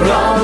Run.